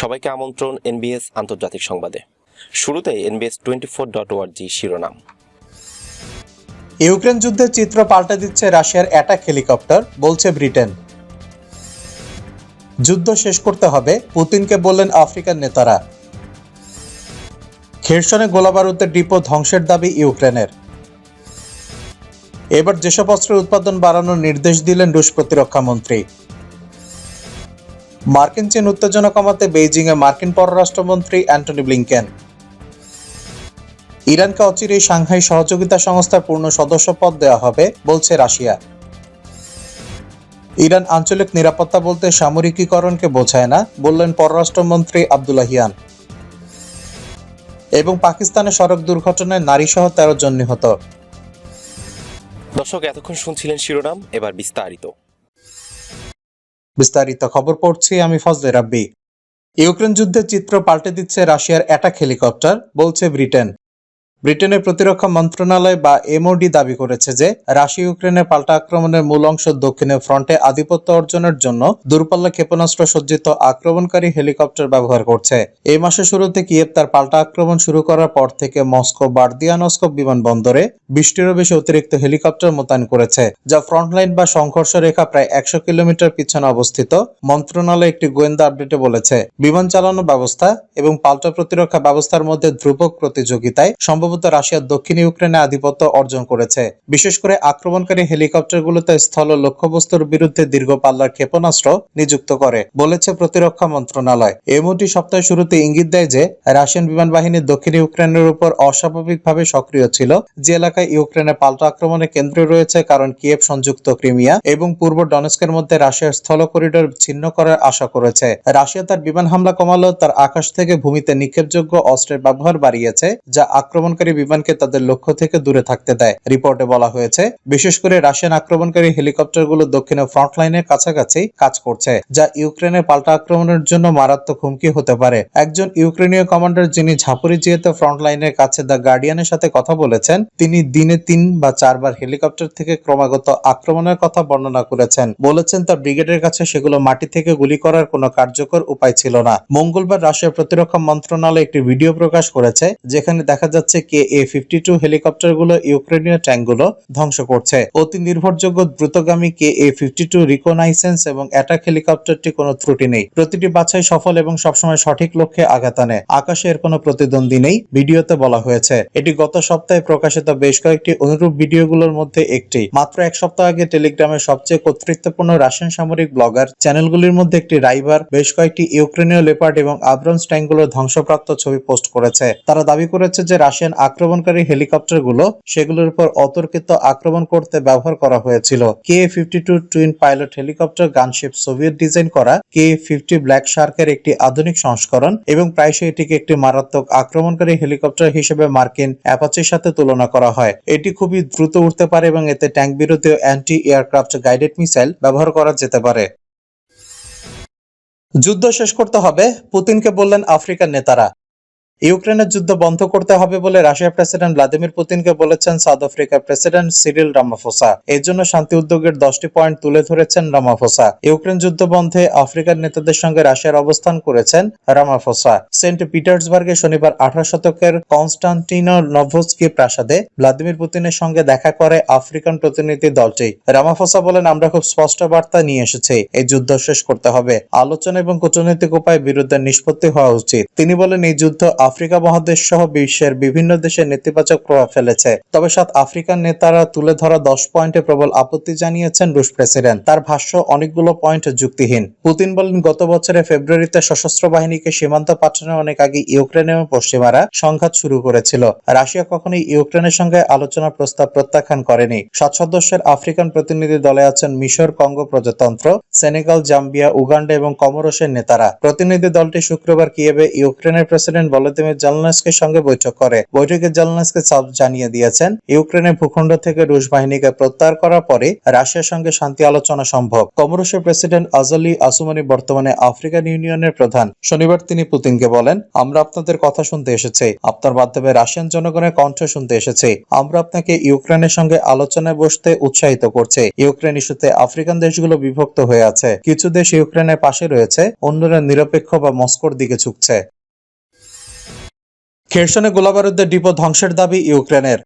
সবাইকে আমন্ত্রণ এনবিএস আন্তর্জাতিক সংবাদে। শুরুতে এনবিএস টোয়েন্টি ফোর ডট ওয়ার্জি শিরোনাম। ইউক্রেন যুদ্ধের চিত্র পাল্টে দিচ্ছে রাশিয়ার অ্যাটাক হেলিকপ্টার, বলছে ব্রিটেন। যুদ্ধ শেষ করতে হবে, পুতিনকে বললেন আফ্রিকার নেতারা। খেরসনে গোলাবারুদের ডিপো ধ্বংসের দাবি ইউক্রেনের। এবার যেসব অস্ত্রের উৎপাদন বাড়ানোর নির্দেশ দিলেন রুশ প্রতিরক্ষা মন্ত্রী। মার্কিন চীন উত্তেজনা কমাতে বেইজিংয়ে মার্কিন পররাষ্ট্রমন্ত্রী অ্যান্টনি ব্লিংকেন। ইরানকে অচিরেই সাংহাই সহযোগিতা সংস্থার পূর্ণ সদস্য পদ দেওয়া হবে, বলছে রাশিয়া। ইরান আঞ্চলিক নিরাপত্তা বলতে সামরিকীকরণকে বোঝায় না, বললেন পররাষ্ট্রমন্ত্রী আবদুল্লাহিয়ান এবং পাকিস্তানে সড়ক দুর্ঘটনায় নারী সহ তেরো জন নিহত। দর্শক, এতক্ষণ শুনছিলেন শিরোনাম, এবার বিস্তারিত। বিস্তারিত খবর পড়ছি আমি ফজলে রাব্বি। ইউক্রেন যুদ্ধের চিত্র পাল্টে দিচ্ছে রাশিয়ার অ্যাটাক হেলিকপ্টার, বলছে ব্রিটেন। ব্রিটেনের প্রতিরক্ষা মন্ত্রণালয় বা এমওডি দাবি করেছে যে রাশিয়া ইউক্রেনের পাল্টা আক্রমণের মূল অংশ দক্ষিণে ফ্রন্টে আধিপত্য অর্জনের জন্য দূরপাল্লা ক্ষেপণাস্ত্র সজ্জিত আক্রমণকারী হেলিকপ্টার ব্যবহার করছে। এই মাসের শুরুতে কিয়েভ তার পাল্টা আক্রমণ শুরু করার পর থেকে মস্কো, বার্দিয়ানস্কো বিমানবন্দরে বিশটিরও বেশি অতিরিক্ত হেলিকপ্টার মোতায়েন করেছে, যা ফ্রন্টলাইন বা সংঘর্ষ রেখা প্রায় একশো কিলোমিটার পিছনে অবস্থিত, মন্ত্রণালয় একটি গোয়েন্দা আপডেটে বলেছে। বিমান চালানো ব্যবস্থা এবং পাল্টা প্রতিরক্ষা ব্যবস্থার মধ্যে ধ্রুপক প্রতিযোগিতায় সম্ভবত রাশিয়া দক্ষিণ ইউক্রেনে আধিপত্য অর্জন করেছে। বিশেষ করে আক্রমণকারী হেলিকপ্টারগুলোতে স্থল লক্ষ্যবস্তুর বিরুদ্ধে দীর্ঘ পাল্লার ক্ষেপণাস্ত্র নিযুক্ত করে, বলেছে প্রতিরক্ষা মন্ত্রণালয়। এমওটি সপ্তাহের শুরুতে ইঙ্গিত দেয় যে, রাশিয়ান বিমান বাহিনী দক্ষিণ ইউক্রেনের উপর অস্বাভাবিকভাবে সক্রিয় ছিল। যে এলাকায় ইউক্রেনের পাল্টা আক্রমণের কেন্দ্র রয়েছে, কারণ কিয়েভ সংযুক্ত ক্রিমিয়া এবং পূর্ব ডনেস্কের মধ্যে রাশিয়ার স্থল করিডোর ছিন্ন করার আশা করেছে। রাশিয়া তার বিমান হামলা কমালো তার আকাশ থেকে ভূমিতে নিক্ষেপযোগ্য অস্ত্রের ব্যবহার বাড়িয়েছে, যা আক্রমণকারী বিমানকে তাদের লক্ষ্য থেকে দূরে থাকতে দেয়। রিপোর্টে বলা হয়েছে, বিশেষ করে রাশিয়ান আক্রমণকারী হেলিকপ্টারগুলো দক্ষিণে ফ্রন্ট লাইনের কাছাকাছি কাজ করছে, যা ইউক্রেনের পাল্টা আক্রমণের জন্য মারাত্মক হুমকি হতে পারে। একজন ইউক্রেনীয় কমান্ডার যিনি ঝাপুরিজিয়েতে ফ্রন্ট লাইনের কাছে দ্য গার্ডিয়ানের সাথে কথা বলেছেন, তিনি দিনে তিন বা চারবার হেলিকপ্টার থেকে ক্রমাগত আক্রমণের কথা বর্ণনা করেছেন। বলেছেন, তার ব্রিগেডের কাছে সেগুলো মাটি থেকে গুলি করার কোনো কার্যকর উপায় ছিল না। মঙ্গলবার রাশিয়ার প্রতিরক্ষা মন্ত্রণালয় একটি ভিডিও প্রকাশ করেছে, যেখানে দেখা যাচ্ছে কে এ ফিফটি টু হেলিকপ্টারগুলো, ইউক্রেনীয় ট্যাঙ্কগুলো ধ্বংস করছে। অতি নির্ভরযোগ্য দ্রুতগামী কে এ ফিফটি টু রিকোনাইসেন্স এবং অ্যাটাক হেলিকপ্টারটি কোনো ত্রুটি নেই। প্রতিটি বাছাই সফল এবং সবসময় সঠিক লক্ষ্যে আঘাত আনে। আকাশে এর কোনো প্রতিদ্বন্দ্বী নেই, ভিডিওতে বলা হয়েছে। এটি গত সপ্তাহে প্রকাশিত বেশ কয়েকটি অনুরূপ ভিডিওগুলোর মধ্যে একটি। মাত্র এক সপ্তাহ আগে টেলিগ্রামের সবচেয়ে কর্তৃত্বপূর্ণ রাশিয়ান সামরিক ব্লগার চ্যানেলগুলির মধ্যে একটি রাইভার, বেশ কয়েকটি ইউক্রেনীয় লেপার্ড এবং আব্রামস ট্যাঙ্কগুলোর ধ্বংসপ্রাপ্ত ছবি পোস্ট করেছে। তারা দাবি করেছে যে রাশিয়ান আক্রমণকারী হেলিকপ্টারগুলো সেগুলোর উপর অতর্কিত আক্রমণ করতে ব্যবহার করা হয়েছিল। K fifty two twin pilot helicopter gunship Soviet design করা কে ফিফটি ব্ল্যাক শার্কের একটি আধুনিক সংস্করণ এবং প্রায়শই এটিকে একটি মারাত্মক আক্রমণকারী হেলিকপ্টার হিসেবে মার্কিন অ্যাপাচির সাথে তুলনা করা হয়। এটি খুবই দ্রুত উঠতে পারে এবং এতে ট্যাঙ্ক বিরোধী অ্যান্টি এয়ারক্রাফট গাইডেড মিসাইল ব্যবহার করা যেতে পারে। যুদ্ধ শেষ করতে হবে, পুতিনকে বললেন আফ্রিকার নেতারা। ইউক্রেনের যুদ্ধ বন্ধ করতে হবে বলে রাশিয়ার প্রেসিডেন্ট ভ্লাদিমির পুতিনকে বলেছেন সাউথ আফ্রিকার প্রেসিডেন্ট সিরিল রামাফোসা। এর জন্য শান্তি উদ্যোগের দশটি পয়েন্ট তুলে ধরেছেন রামাফোসা। ইউক্রেন যুদ্ধ বন্ধে আফ্রিকার নেতাদের সঙ্গে রাশিয়ার অবস্থান করেছেন রামাফোসা। সেন্ট পিটার্সবার্গে শনিবার আঠারো শতকের কনস্টান্টিনো নভস্কি প্রাসাদে ভ্লাদিমির পুতিনের সঙ্গে দেখা করে আফ্রিকান প্রতিনিধি দলটি। রামাফোসা বলেন, আমরা খুব স্পষ্ট বার্তা নিয়ে এসেছি, এই যুদ্ধ শেষ করতে হবে। আলোচনা এবং কূটনৈতিক উপায় বিরুদ্ধে নিষ্পত্তি হওয়া উচিত। তিনি বলেন, এই যুদ্ধ আফ্রিকা মহাদেশ সহ বিশ্বের বিভিন্ন দেশে নেতিবাচক প্রভাব ফেলেছে। তবে সাত আফ্রিকান নেতারা তুলে ধরা দশ পয়েন্টে প্রবল আপত্তি জানিয়েছেন রুশ প্রেসিডেন্ট। তার ভাষ্য, অনেকগুলো পয়েন্ট যুক্তিহীন। পুতিন বলেন, গত বছরে ফেব্রুয়ারিতে সশস্ত্র বাহিনীকে সীমান্ত পাঠানোর অনেক আগে ইউক্রেন এবং পশ্চিমারা সংঘাত শুরু করেছিল। রাশিয়া কখনোই ইউক্রেনের সঙ্গে আলোচনা প্রস্তাব প্রত্যাখ্যান করেনি। সাত সদস্যের আফ্রিকান প্রতিনিধি দলে আছেন মিশর, কঙ্গো প্রজাতন্ত্র, সেনেগাল, জাম্বিয়া, উগান্ডা এবং কমরসের নেতারা। প্রতিনিধি দলটি শুক্রবার কিয়েভে ইউক্রেনের প্রেসিডেন্ট ভলোদিমির ভলাদিমির জেলনাস্কির সঙ্গে বৈঠক করে। বৈঠকে জেলনাস্কি সব জানিয়ে দিয়েছেন, ইউক্রেনের ভূখণ্ড থেকে রুশ বাহিনীকে প্রত্যাহার করার পরে রাশিয়ার সঙ্গে শান্তি আলোচনা সম্ভব। কমরুশের প্রেসিডেন্ট আজলি আসুমানি বর্তমানে আফ্রিকান ইউনিয়নের প্রধান। শনিবার তিনি পুতিনকে বলেন, আমরা আপনাদের কথা শুনতে এসেছি। আপনার মাধ্যমে রাশিয়ান জনগণের কণ্ঠ শুনতে এসেছি। আমরা আপনাকে ইউক্রেনের সঙ্গে আলোচনায় বসতে উৎসাহিত করছি। ইউক্রেন ইস্যুতে আফ্রিকান দেশগুলো বিভক্ত হয়ে আছে। কিছু দেশ ইউক্রেনের পাশে রয়েছে, অন্যরা নিরপেক্ষ বা মস্কোর দিকে ঝুঁকছে। খেরসনে গোলাবারুদের ডিপো ধ্বংসের দাবি ইউক্রেনের।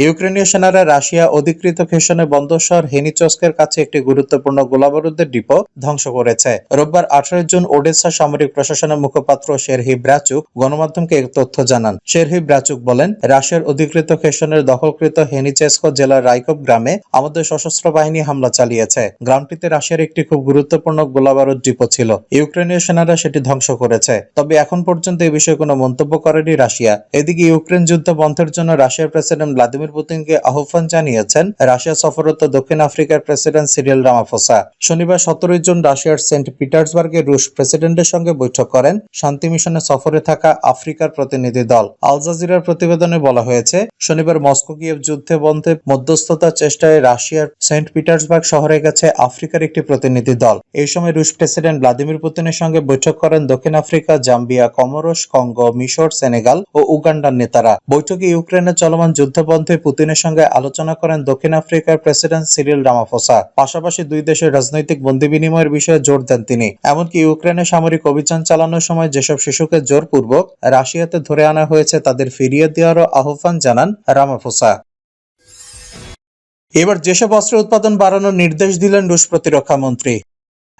ইউক্রেনীয় সেনারা রাশিয়া অধিকৃত খেরসনে বন্দর শহর হেনিচস্কের কাছে একটি গুরুত্বপূর্ণ গোলাবারুদের ডিপো ধ্বংস করেছে। রোববার আঠারো জুন ওডেসা সামরিক প্রশাসনের মুখপাত্র শেরহি ব্রাচুক গণমাধ্যমকে এক তথ্য জানান। শেরহি ব্রাচুক বলেন, রাশিয়ার অধিকৃত খেরসনের দখলকৃত হেনিচেস্কো জেলার রাইকভ গ্রামে আমাদের সশস্ত্র বাহিনী হামলা চালিয়েছে। গ্রামটিতে রাশিয়ার একটি খুব গুরুত্বপূর্ণ গোলাবারুদ ডিপো ছিল। ইউক্রেনীয় সেনারা সেটি ধ্বংস করেছে। তবে এখন পর্যন্ত এই বিষয়ে কোনো মন্তব্য করেনি রাশিয়া। এদিকে ইউক্রেন যুদ্ধ বন্ধের জন্য রাশিয়ার প্রেসিডেন্ট ভ্লাদিমির পুতিনকে আহ্বান জানিয়েছেন রাশিয়া সফররত দক্ষিণ আফ্রিকার প্রেসিডেন্ট সিরিয়াল রামাফোসা। শনিবার সতেরোই জুন রাশিয়ার সেন্ট পিটার্সবার্গে রুশ প্রেসিডেন্টের সঙ্গে বৈঠক করেন শান্তি মিশনে সফরে থাকা আফ্রিকার প্রতিনিধি দল। আল জাজিরার প্রতিবেদনে বলা হয়েছে, শনিবার মস্কো গিয়ে যুদ্ধে বন্ধে মধ্যস্থতার চেষ্টায় রাশিয়ার সেন্ট পিটার্সবার্গ শহরে গেছে আফ্রিকার একটি প্রতিনিধি দল। এই সময় রুশ প্রেসিডেন্ট ভ্লাদিমির পুতিনের সঙ্গে বৈঠক করেন দক্ষিণ আফ্রিকা, জাম্বিয়া, কমরোস, কঙ্গো, মিশর, সেনেগাল ও উগান্ডার নেতারা। বৈঠকে ইউক্রেনের চলমান যুদ্ধবন্ধে পুতিনের সঙ্গে আলোচনা করেন দক্ষিণ আফ্রিকার প্রেসিডেন্ট সিরিল রামাফোসা। পাশাপাশি দুই দেশের রাজনৈতিক বন্দি বিনিময়ের বিষয়ে জোর দেন তিনি। এমনকি ইউক্রেনে সামরিক অভিযান চালানোর সময় যেসব শিশুকে জোরপূর্বক রাশিয়াতে ধরে আনা হয়েছে, তাদের ফিরিয়ে দেওয়ারও আহ্বান জানান রামাফোসা। এবার যেসব অস্ত্র উৎপাদন বাড়ানোর নির্দেশ দিলেন রুশ প্রতিরক্ষা মন্ত্রী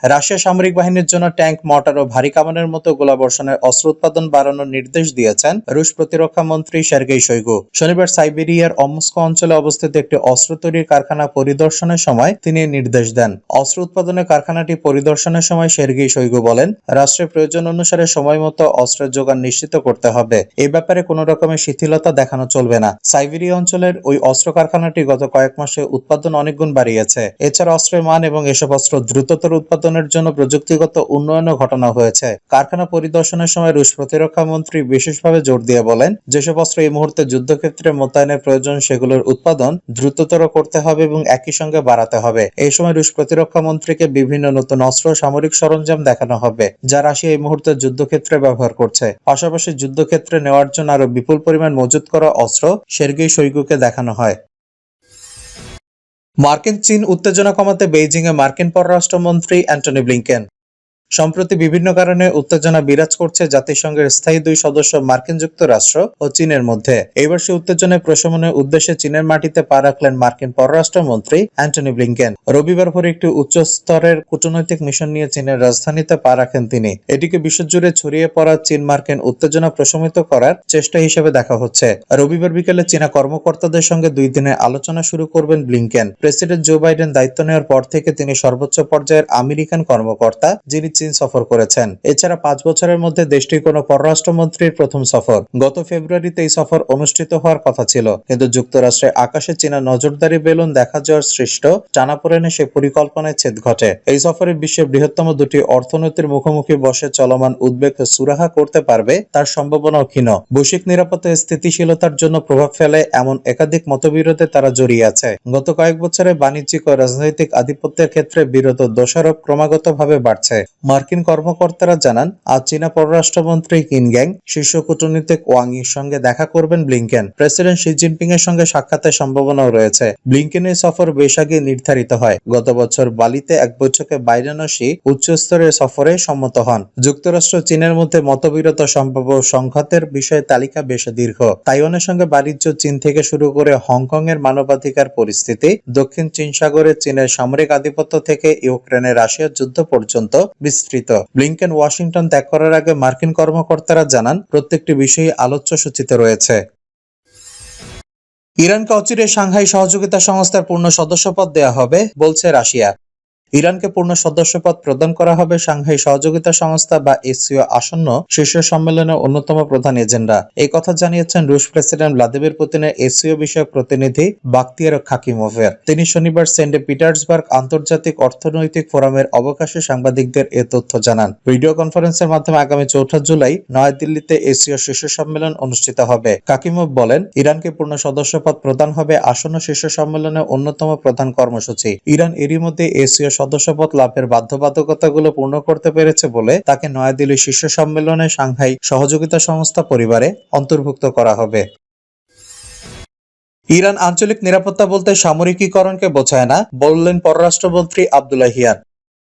রাশিয়া সামরিক বাহিনীর জন্য ট্যাঙ্ক মর্টার ও ভারী কামানের মতো গোলাবর্ষণের অস্ত্র উৎপাদন বাড়ানোর নির্দেশ দিয়েছেন রুশ প্রতিরক্ষা মন্ত্রী সার্গেই শৈগু। শনিবার সাইবেরিয়ার অমস্কো অঞ্চলে অবস্থিত একটি অস্ত্র তৈরির কারখানা পরিদর্শনের সময় তিনি নির্দেশ দেন। অস্ত্র উৎপাদনের কারখানাটি পরিদর্শনের সময় সের্গেই শৈগু বলেন, রাষ্ট্রের প্রয়োজন অনুসারে সময় মতো অস্ত্রের যোগান নিশ্চিত করতে হবে। এ ব্যাপারে কোনো রকমের শিথিলতা দেখানো চলবে না। সাইবেরিয়া অঞ্চলের ওই অস্ত্র কারখানাটি গত কয়েক মাসে উৎপাদন অনেক গুণ বাড়িয়েছে। এছাড়া অস্ত্রের মান এবং এসব অস্ত্র দ্রুততর উৎপাদনের জন্য প্রযুক্তিগত উন্নয়নও ঘটানো হয়েছে। কারখানা পরিদর্শনের সময় রুশ প্রতিরক্ষা মন্ত্রী বিশেষভাবে জোর দিয়ে বলেন, যেসব অস্ত্র এই মুহূর্তে যুদ্ধক্ষেত্রে মোতায়েনের প্রয়োজন, সেগুলোর উৎপাদন দ্রুততর করতে হবে এবং একই সঙ্গে বাড়াতে হবে। এই সময় রুশ প্রতিরক্ষা মন্ত্রীকে বিভিন্ন নতুন অস্ত্র সামরিক সরঞ্জাম দেখানো হবে, যা রাশিয়া এই মুহূর্তে যুদ্ধক্ষেত্রে ব্যবহার করছে। পাশাপাশি যুদ্ধক্ষেত্রে নেওয়ার জন্য আরও বিপুল পরিমাণ মজুত করা অস্ত্র সের্গেই শৈগুকে দেখানো হয়। মার্কিন চীন উত্তেজনা কমাতে বেইজিংয়ে মার্কিন পররাষ্ট্রমন্ত্রী অ্যান্টনি ব্লিংকেন। সম্প্রতি বিভিন্ন কারণে উত্তেজনা বিরাজ করছে জাতিসংঘের স্থায়ী দুই সদস্য মার্কিন যুক্তরাষ্ট্র ও চীনের মধ্যে। এইবার সে উত্তেজনায় প্রশমনের উদ্দেশ্যে চীনের মাটিতে পা রাখলেন মার্কিন পররাষ্ট্রমন্ত্রী অ্যান্টনি ব্লিংকেন। রবিবার ভোরে একটি উচ্চ স্তরের কূটনৈতিক মিশন নিয়ে চীনের রাজধানীতে পা রাখেন তিনি। এটিকে বিশ্বজুড়ে ছড়িয়ে পড়া চীন মার্কিন উত্তেজনা প্রশমিত করার চেষ্টা হিসেবে দেখা হচ্ছে। রবিবার বিকেলে চীনা কর্মকর্তাদের সঙ্গে দুই দিনের আলোচনা শুরু করবেন ব্লিংকেন। প্রেসিডেন্ট জো বাইডেন দায়িত্ব নেওয়ার পর থেকে তিনি সর্বোচ্চ পর্যায়ের আমেরিকান কর্মকর্তা, যিনি চীন সফর করেছেন। এছাড়া পাঁচ বছরের মধ্যে দেশটির কোনো পররাষ্ট্রমন্ত্রীর প্রথম সফর। গত ফেব্রুয়ারিতে এই সফর অনুষ্ঠিত হওয়ার কথা ছিল। কিন্তু যুক্তরাষ্ট্রের আকাশে চীনা নজরদারি বেলুন দেখা যাওয়ার সৃষ্ট টানাপোড়েনে সে পরিকল্পনায় ছেদ ঘটে। এই সফরে বিশ্বের বৃহত্তম দুটি অর্থনীতির মুখোমুখি বসে চলমান উদ্বেগ সুরাহা করতে পারবে তার সম্ভাবনাও ক্ষীণ। বৈশ্বিক নিরাপত্তা স্থিতিশীলতার জন্য প্রভাব ফেলে এমন একাধিক মতবিরোধে তারা জড়িয়ে আছে। গত কয়েক বছরে বাণিজ্যিক ও রাজনৈতিক আধিপত্যের ক্ষেত্রে বিরত দোষারোপ ক্রমাগতভাবে বাড়ছে। মার্কিন কর্মকর্তারা জানান, আজ চীনা পররাষ্ট্রমন্ত্রী কিনগ্যাং শীর্ষ কূটনীতিক ওয়াং ইর সঙ্গে দেখা করবেন ব্লিংকেন। প্রেসিডেন্ট শি জিনপিং এর সঙ্গে সাক্ষাতের সম্ভাবনাও রয়েছে। ব্লিংকেনের সফর বেশ আগে নির্ধারিত হয়। গত বছর বালিতে এক বৈঠকে বাইডেন ও শি উচ্চস্তরের সফরে সম্মত হন। যুক্তরাষ্ট্র চীনের মধ্যে মতবিরত সম্ভাব্য সংঘাতের বিষয়ে তালিকা বেশ দীর্ঘ। তাইওয়ানের সঙ্গে বাণিজ্য চীন থেকে শুরু করে হংকং এর মানবাধিকার পরিস্থিতি, দক্ষিণ চীন সাগরে চীনের সামরিক আধিপত্য থেকে ইউক্রেনের রাশিয়ার যুদ্ধ পর্যন্ত বিস্তৃত ব্লিংকেন ওয়াশিংটন ত্যাগ করার আগে মার্কিন কর্মকর্তারা জানান, প্রত্যেকটি বিষয়ে আলোচ্য সূচিতে রয়েছে। ইরানকে অচিরে সাংহাই সহযোগিতা সংস্থার পূর্ণ সদস্যপদ দেওয়া হবে, বলছে রাশিয়া। ইরানকে পূর্ণ সদস্যপদ প্রদান করা হবে সাংহাই সহযোগিতা সংস্থা বা এসিও আসন্ন শীর্ষ সম্মেলনের অন্যতম প্রধান এজেন্ডা। এই কথা জানিয়েছেন রুশ প্রেসিডেন্ট ভ্লাদিমির পুতিনের এসিও বিষয়ক প্রতিনিধি বাক্তিয়ার খাকিমোভের। তিনি শনিবার সেন্টে পিটার্সবার্গ আন্তর্জাতিক অর্থনৈতিক ফোরামের অবকাশে সাংবাদিকদের এ তথ্য জানান। ভিডিও কনফারেন্সের মাধ্যমে আগামী চৌঠা জুলাই নয়াদিল্লিতে এসিও শীর্ষ সম্মেলন অনুষ্ঠিত হবে। কাকিমোভ বলেন, ইরানকে পূর্ণ সদস্যপদ প্রদান হবে আসন্ন শীর্ষ সম্মেলনের অন্যতম প্রধান কর্মসূচি। ইরান এরই মধ্যে এসিও সদস্যপদ লাভের বাধ্যবাধকতাগুলো পূর্ণ করতে পেরেছে বলে তাকে নয়াদিল্লি শীর্ষ সম্মেলনে সাংহাই সহযোগিতা সংস্থা পরিবারে অন্তর্ভুক্ত করা হবে। ইরান আঞ্চলিক নিরাপত্তা বলতে সামরিকীকরণকে বোঝায় না, বললেন পররাষ্ট্রমন্ত্রী আব্দুল্লাহিয়ান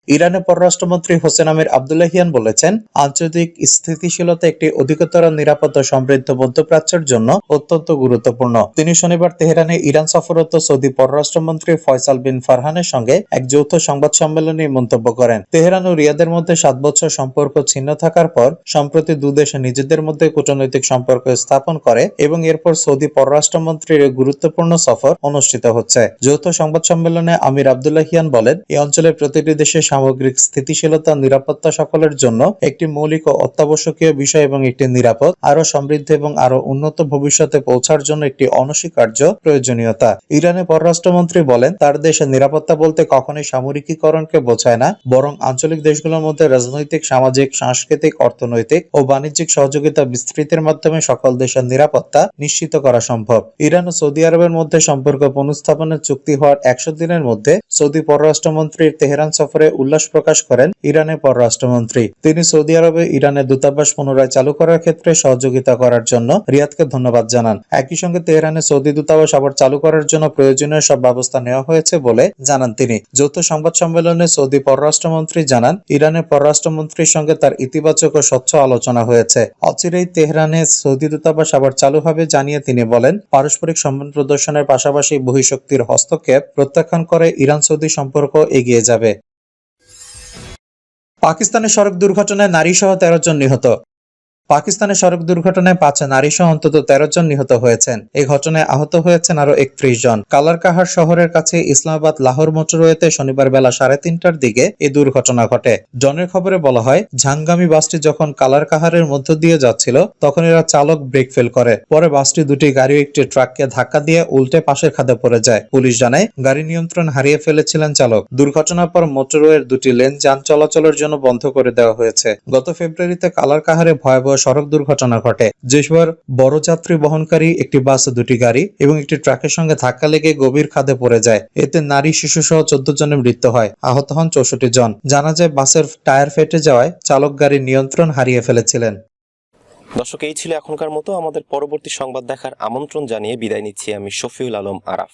ইরানের পররাষ্ট্রমন্ত্রী হোসেন আমির আব্দুল্লাহিয়ান বলেছেন, আঞ্চলিক স্থিতিশীলতা একটি অধিকতর নিরাপদ সমৃদ্ধ মধ্যপ্রাচ্যের জন্য অত্যন্ত গুরুত্বপূর্ণ। তিনি শনিবার তেহরানে ইরান সফররত সৌদি পররাষ্ট্রমন্ত্রী ফয়সাল বিন ফারহানের সঙ্গে এক যৌথ সংবাদ সম্মেলনে মন্তব্য করেন। তেহরান ও রিয়াদের মধ্যে সাত বছর সম্পর্ক ছিন্ন থাকার পর, সম্প্রতি দুদেশে নিজেদের মধ্যে কূটনৈতিক সম্পর্ক স্থাপন করে এবং এরপর সৌদি পররাষ্ট্রমন্ত্রীর গুরুত্বপূর্ণ সফর অনুষ্ঠিত হচ্ছে। যৌথ সংবাদ সম্মেলনে আমির আবদুল্লাহিয়ান বলেন, এই অঞ্চলের প্রতিটি দেশের সামগ্রিক স্থিতিশীলতা, নিরাপত্তা সকলের জন্য একটি মৌলিক ও অত্যাবশ্যকীয় বিষয় এবং একটি নিরাপদ আরও সমৃদ্ধ এবং আরও উন্নত ভবিষ্যতে পৌঁছার জন্য একটি অনস্বীকার্য প্রয়োজনীয়তা। ইরানের পররাষ্ট্রমন্ত্রী বলেন, তার দেশের নিরাপত্তা বলতে কখনোই সামরিকীকরণকে বোঝায় না, বরং আঞ্চলিক দেশগুলোর মধ্যে রাজনৈতিক, সামাজিক, সাংস্কৃতিক, অর্থনৈতিক ও বাণিজ্যিক সহযোগিতা বিস্তৃতির মাধ্যমে সকল দেশের নিরাপত্তা নিশ্চিত করা সম্ভব। ইরান ও সৌদি আরবের মধ্যে সম্পর্ক পুনঃস্থাপনের চুক্তি হওয়ার একশো দিনের মধ্যে সৌদি পররাষ্ট্রমন্ত্রীর তেহরান সফরে উল্লাস প্রকাশ করেন ইরানের পররাষ্ট্রমন্ত্রী। তিনি সৌদি আরবে ইরানের দূতাবাস পুনরায় চালু করার ক্ষেত্রে সহযোগিতা করার জন্য রিয়াদকে ধন্যবাদ জানান। একই সঙ্গে তেহরানে সৌদি দূতাবাস আবার চালু করার জন্য প্রয়োজনীয় সব ব্যবস্থা নেওয়া হয়েছে বলে জানান তিনি। যৌথ সংবাদ সম্মেলনে সৌদি পররাষ্ট্রমন্ত্রী জানান, ইরানের পররাষ্ট্রমন্ত্রীর সঙ্গে তার ইতিবাচক ও স্বচ্ছ আলোচনা হয়েছে। অচিরেই তেহরানে সৌদি দূতাবাস আবার চালু হবে জানিয়ে তিনি বলেন, পারস্পরিক সম্মান প্রদর্শনের পাশাপাশি বহিঃশক্তির হস্তক্ষেপ প্রত্যাখ্যান করে ইরান সৌদি সম্পর্ক এগিয়ে যাবে। পাকিস্তানের সড়ক দুর্ঘটনায় নারী সহ তেরো জন নিহত। পাকিস্তানের সড়ক দুর্ঘটনায় পাঁচ নারী সহ অন্তত তেরো জন নিহত হয়েছেন। এই ঘটনায় আহত হয়েছেন আরও একত্রিশ জন। কালারকাহার শহরের কাছে ইসলামাবাদ লাহোর মোটরওয়েতে শনিবার বেলা সাড়ে তিনটার দিকে এই দুর্ঘটনা ঘটে। জনের খবরে বলা হয় ঝাঙ্গামি বাসটি যখন কালারকাহারের মধ্য দিয়ে যাচ্ছিল তখন এরা চালক ব্রেক ফেল করে। পরে বাসটি দুটি গাড়ি একটি ট্রাককে ধাক্কা দিয়ে উল্টে পাশের খাদে পড়ে যায়। পুলিশ জানায়, গাড়ি নিয়ন্ত্রণ হারিয়ে ফেলেছিলেন চালক। দুর্ঘটনার পর মোটরওয়ের দুটি লেন যান চলাচলের জন্য বন্ধ করে দেওয়া হয়েছে। গত ফেব্রুয়ারিতে কালারকাহারে ভয়াবহ সড়ক দুর্ঘটনা ঘটে। যেসবার বড় যাত্রী বহনকারী একটি বাস, দুটি গাড়ি এবং একটি ট্রাকের সঙ্গে ধাক্কা লেগে গভীর খাদে পড়ে যায়। এতে নারী শিশু সহ চোদ্দ জনের মৃত্যু হয়। আহত হন চৌষট্টি জন। জানা যায়, বাসের টায়ার ফেটে যাওয়ায় চালক গাড়ির নিয়ন্ত্রণ হারিয়ে ফেলেছিলেন। দর্শক, এই ছিল এখনকার মতো। আমাদের পরবর্তী সংবাদ দেখার আমন্ত্রণ জানিয়ে বিদায় নিচ্ছি আমি শফিউল আলম আরাফ।